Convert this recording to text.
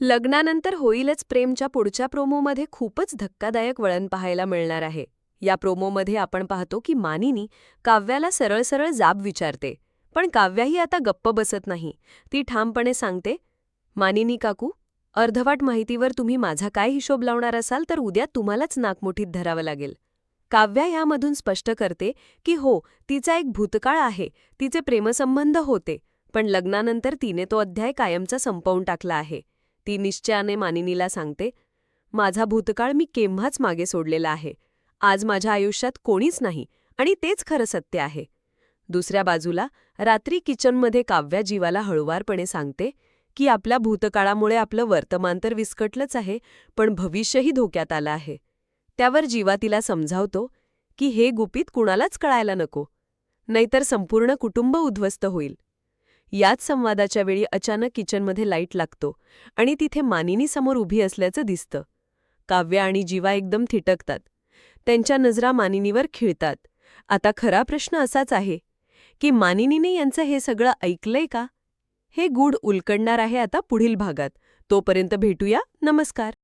लग्नानंतर होईलच प्रेमच्या पुढच्या प्रोमोमध्ये खूपच धक्कादायक वळण पाहायला मिळणार आहे. या प्रोमोमध्ये आपण पाहतो की मानिनी काव्याला सरळ सरळ जाब विचारते पण काव्याही आता गप्प बसत नाही. ती ठामपणे सांगते मानिनी काकू अर्धवाट माहितीवर तुम्ही माझा काय हिशोब लावणार असाल तर उद्या तुम्हालाच नाकमुठीत धरावं लागेल. काव्या यामधून स्पष्ट करते की हो तिचा एक भूतकाळ आहे तिचे प्रेमसंबंध होते पण लग्नानंतर तिने तो अध्याय कायमचा संपवून टाकला आहे. ती निश्चयाने मानिनीला सांगते माझा भूतकाळ मी केव्हाच मागे सोडलेला आहे. आज माझ्या आयुष्यात कोणीच नाही आणि तेच खरं सत्य आहे. दुसऱ्या बाजूला रात्री किचनमध्ये काव्या जीवाला हळुवारपणे सांगते की आपल्या भूतकाळामुळे आपलं वर्तमान तर विस्कटलंच आहे पण भविष्यही धोक्यात आलं आहे. त्यावर जीवा तिला समजावतो की हे गुपित कुणालाच कळायला नको. नाहीतर संपूर्ण कुटुंब उद्ध्वस्त होईल. याच संवादाच्या वेळी अचानक किचनमध्ये लाइट लागतो आणि तिथे मानिनी समोर उभी असल्याचं दिसतं. काव्य आणि जीवा एकदम थिटकतात. त्यांच्या नजरा मानिनीवर खिळतात. आता खरा प्रश्न असाच आहे की मानिनीने यांचं हे सगळं ऐकलंय का? हे गूढ उलकडणार आहे आता पुढील भागात. तोपर्यंत भेटूया. नमस्कार.